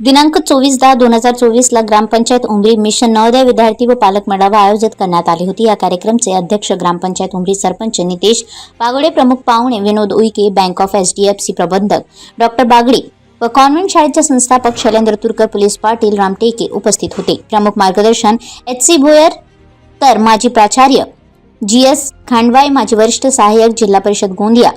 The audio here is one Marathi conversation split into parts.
दिनांक चोवीस दहा दोन हजार चोवीस ला ग्रामपंचायत उमरी मिशन नवोदय विद्यार्थी व पालक मेळावा आयोजित करण्यात आली होती. या कार्यक्रमचे अध्यक्ष ग्रामपंचायत उमरी सरपंच नितेश बागडे प्रमुख पाहुणे Vinod Uike bank of H D F C प्रबंधक डॉक्टर बागडे व कॉन्व्हेंट शाळेचे संस्थापक शैलेंद्र तुरकर पोलीस पाटील रामटेके उपस्थित होते. प्रमुख मार्गदर्शन एच सी भोयर तर माजी प्राचार्य जी एस खांडवाई माजी वरिष्ठ सहाय्यक जिल्हा परिषद गोंदिया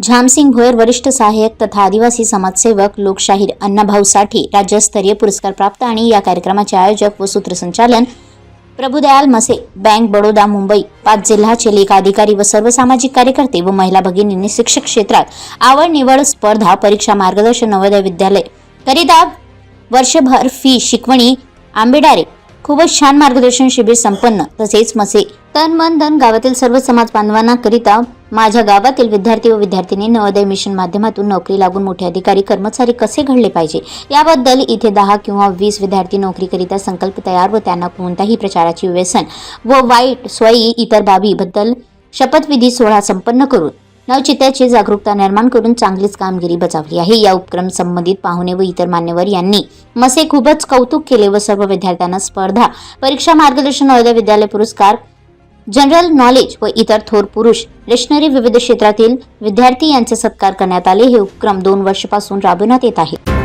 झामसिंग भोयर वरिष्ठ सहाय्यक तथा आदिवासी समाजसेवक लोकशाहीर अण्णाभाऊ साठे राज्यस्तरीय पुरस्कार प्राप्त आणि या कार्यक्रमाचे आयोजक व सूत्रसंचालन प्रभुदयाल मसे बँक बडोदा मुंबई पाच जिल्ह्याचे लेखा अधिकारी व सर्व सामाजिक कार्यकर्ते व महिला भगिनींनी शिक्षक क्षेत्रात आवड निवड स्पर्धा परीक्षा मार्गदर्शन नवोदय विद्यालय करिता वर्षभर फी शिकवणी आंबेडारे खूपच छान मार्गदर्शन शिबिर संपन्न तसेच मसे. तन मन धन गावातील सर्व समाज बांधवांना करिता माझ्या गावातील विद्यार्थी व विद्यार्थिनी नवोदय मिशन माध्यमातून नोकरी लागून मोठे अधिकारी कर्मचारी कसे घडले पाहिजे? याबद्दल इथे दहा किंवा वीस विद्यार्थी नोकरीकरिता संकल्प तयार व त्यांना कोणत्याही प्रचाराची व्यसन व वाईट स्वयी इतर बाबीबद्दल शपथविधी सोहळा संपन्न करून नवचित्याची जागरूकता निर्माण करून चांगलीच कामगिरी बजावली आहे. या उपक्रम संबंधित पाहुणे व इतर मान्यवर यांनी मसे खूपच कौतुक केले व सर्व विद्यार्थ्यांना स्पर्धा परीक्षा मार्गदर्शन नवोदय विद्यालय पुरस्कार जनरल नॉलेज व इतर थोर पुरुष रेशनरी विविध क्षेत्रातील विद्यार्थी यांचे सत्कार करण्यात आले. हे उपक्रम दोन वर्षापासून राबविण्यात येत आहे.